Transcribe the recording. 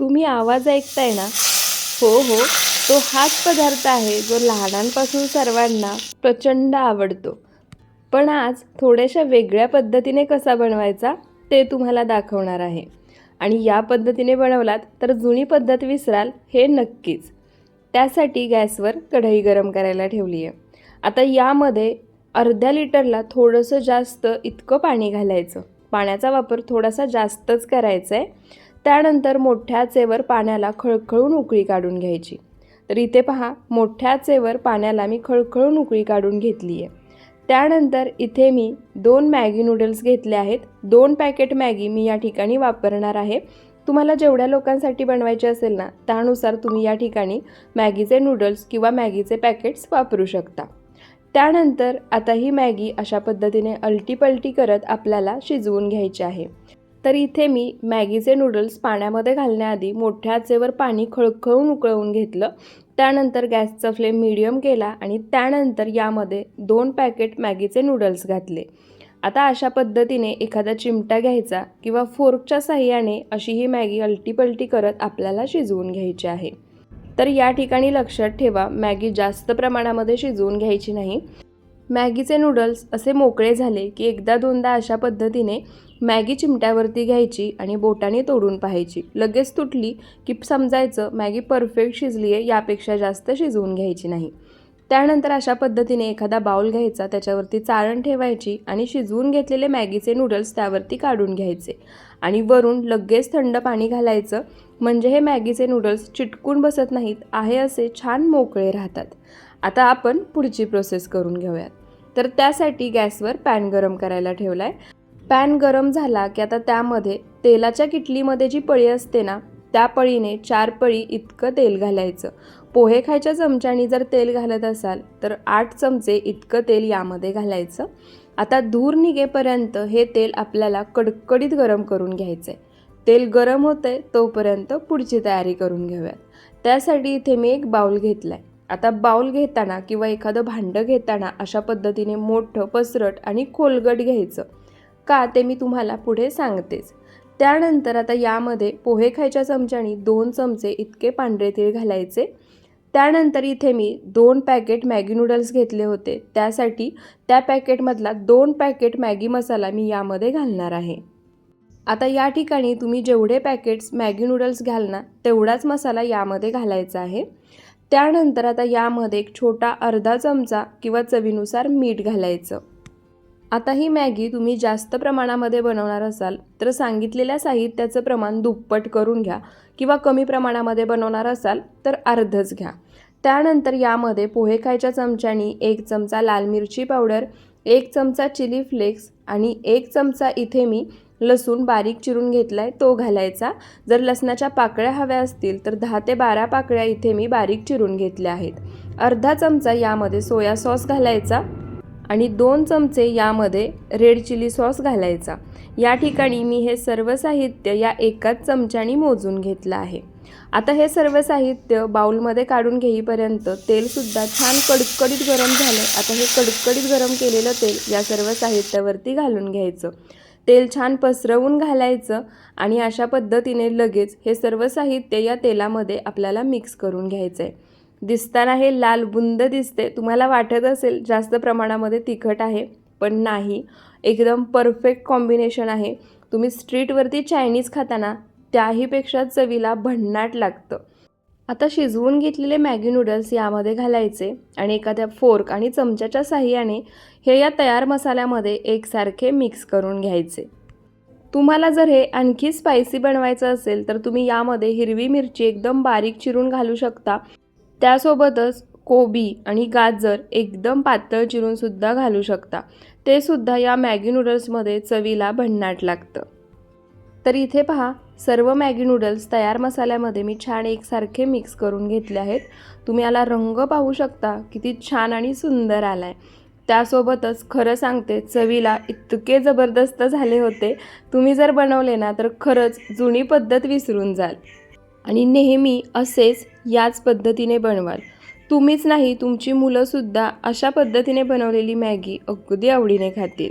तुम्ही आवाज ऐकताय ना? हो हो. तो हाच पदार्थ आहे जो लहानांपासून सर्वांना प्रचंड आवडतो. पण आज थोड्याशा वेगळ्या पद्धतीने कसा बनवायचा ते तुम्हाला दाखवणार आहे. आणि या पद्धतीने बनवलात तर जुनी पद्धत विसराल हे नक्कीच. त्यासाठी गॅसवर कढई गरम करायला ठेवली आहे आता यामध्ये अर्ध्या लिटरला थोडंसं जास्त इतकं पाणी घालायचं. पाण्याचा वापर थोडासा जास्तच करायचा आहे त्यानंतर मोठ्या चेवर पाण्याला खळखळून उकळी काढून घ्यायची. तर इथे पहा मोठ्या चेवर पाण्याला मी खळखळून उकळी काढून घेतली आहे त्यानंतर इथे मी दोन मॅगी नूडल्स घेतले आहेत. दोन पॅकेट मॅगी मी या ठिकाणी वापरणार आहे. तुम्हाला जेवढ्या लोकांसाठी बनवायचे असेल ना त्यानुसार तुम्ही या ठिकाणी मॅगीचे नूडल्स किंवा मॅगीचे पॅकेट्स वापरू शकता. त्यानंतर आता ही मॅगी अशा पद्धतीने अलटीपलटी करत आपल्याला शिजवून घ्यायची आहे. तर इथे मी मॅगीचे नूडल्स पाण्यामध्ये घालण्याआधी मोठ्या आचेवर पाणी खळखळून उकळवून घेतलं. त्यानंतर गॅसचा फ्लेम मिडियम केला आणि त्यानंतर यामध्ये दोन पॅकेट मॅगीचे नूडल्स घातले. आता अशा पद्धतीने एखादा चिमटा घ्यायचा किंवा फोर्कच्या साह्याने अशी ही मॅगी अलटीपलटी करत आपल्याला शिजवून घ्यायची आहे. तर या ठिकाणी लक्षात ठेवा मॅगी जास्त प्रमाणामध्ये शिजवून घ्यायची नाही. मॅगीचे नूडल्स असे मोकळे झाले की एकदा दोनदा अशा पद्धतीने मॅगी चिमट्यावरती घ्यायची आणि बोटाने तोडून पाहायची. लगेच तुटली की समजायचं मॅगी परफेक्ट शिजली आहे यापेक्षा जास्त शिजवून घ्यायची नाही. त्यानंतर अशा पद्धतीने एखादा बाऊल घ्यायचा त्याच्यावरती चारण ठेवायची आणि शिजवून घेतलेले मॅगीचे नूडल्स त्यावरती काढून घ्यायचे. आणि वरून लगेच थंड पाणी घालायचं म्हणजे हे मॅगीचे नूडल्स चिटकून बसत नाहीत आहे असे छान मोकळे राहतात. आता आपण पुढची प्रोसेस करून घेऊयात. तर त्यासाठी गॅसवर पॅन गरम करायला ठेवला आहे पॅन गरम झाला की आता त्यामध्ये तेलाच्या किटलीमध्ये जी पळी असते ना त्या पळीने चार पळी इतकं तेल घालायचं. पोहे खायच्या चमच्याने जर तेल घालत असाल तर आठ चमचे इतकं तेल यामध्ये घालायचं. आता धूर निघेपर्यंत हे तेल आपल्याला कडकडीत गरम करून घ्यायचं आहे तेल गरम होतंय तोपर्यंत पुढची तयारी करून घेऊयात. त्यासाठी इथे मी एक बाउल घेतला आहे आता बाउल घेताना किंवा एखादं भांडं घेताना अशा पद्धतीने मोठं पसरट आणि खोलगट घ्यायचं. का ते मी तुम्हाला पुढे सांगतेच. त्यानंतर आता यामध्ये पोहे खायच्या चमच्याने दोन चमचे इतके पांढरे तीळ घालायचे. त्यानंतर इथे मी दोन पॅकेट मॅगी नूडल्स घेतले होते. त्यासाठी त्या पॅकेटमधला दोन पॅकेट मॅगी मसाला मी यामध्ये घालणार आहे. आता या ठिकाणी तुम्ही जेवढे पॅकेट्स मॅगी नूडल्स घाल ना तेवढाच मसाला यामध्ये घालायचा आहे. त्यानंतर आता यामध्ये एक छोटा अर्धा चमचा किंवा चवीनुसार मीठ घालायचं. आता ही मॅगी तुम्ही जास्त प्रमाणामध्ये बनवणार असाल तर सांगितलेल्या साहित्याचं प्रमाण दुप्पट करून घ्या किंवा कमी प्रमाणामध्ये बनवणार असाल तर अर्धच घ्या. त्यानंतर यामध्ये पोहे खायच्या चमच्यानी एक चमचा लाल मिरची पावडर एक चमचा चिली फ्लेक्स आणि एक चमचा इथे मी लसूण बारीक चिरून घेतला आहे तो घालायचा. जर लसणाच्या पाकळ्या हव्या असतील तर दहा ते बारा पाकळ्या इथे मी बारीक चिरून घेतल्या आहेत. अर्धा चमचा यामध्ये सोया सॉस घालायचा आणि दोन चमचे यामध्ये रेड चिली सॉस घालायचा. या ठिकाणी मी हे सर्व साहित्य या एकाच चमच्यानी मोजून घेतलं आहे. आता हे सर्व साहित्य बाउलमध्ये काढून घेईपर्यंत तेलसुद्धा छान कडकडीत गरम झालं आता हे कडकडीत गरम केलेलं तेल या सर्व साहित्यावरती घालून घ्यायचं. तेल छान पसरवून घालायचं आणि अशा पद्धतीने लगेच हे सर्व साहित्य या तेलामध्ये आपल्याला मिक्स करून घ्यायचं आहे दिसताना हे लाल बुंद दिसते. तुम्हाला वाटत असेल जास्त प्रमाणामध्ये तिखट आहे पण नाही. एकदम परफेक्ट कॉम्बिनेशन आहे. तुम्ही स्ट्रीटवरती चायनीज खाताना त्याहीपेक्षा चवीला भन्नाट लागतं. आता शिजवून घेतलेले मॅगी नूडल्स यामध्ये घालायचे आणि एखाद्या फोर्क आणि चमच्याच्या साह्याने हे या तयार मसाल्यामध्ये एकसारखे मिक्स करून घ्यायचे. तुम्हाला जर हे आणखी स्पायसी बनवायचं असेल तर तुम्ही यामध्ये हिरवी मिरची एकदम बारीक चिरून घालू शकता. त्यासोबतच कोबी आणि गाजर एकदम पातळ चिरूनसुद्धा घालू शकता. ते सुद्धा या मॅगी नूडल्समध्ये चवीला भन्नाट लागतं. तर इथे पहा सर्व मॅगी नूडल्स तयार मसाल्यामध्ये मी छान एकसारखे मिक्स करून घेतले आहेत. तुम्ही याला रंग पाहू शकता किती छान आणि सुंदर आला आहे त्यासोबतच खरं सांगते चवीला इतके जबरदस्त झाले होते. तुम्ही जर बनवले ना तर खरंच जुनी पद्धत विसरून जाल. आणि नेहमी असेच याच पद्धतीने बनवाल. तुम्हीच नाही तुमची मुलंसुद्धा अशा पद्धतीने बनवलेली मॅगी अगदी आवडीने खातील.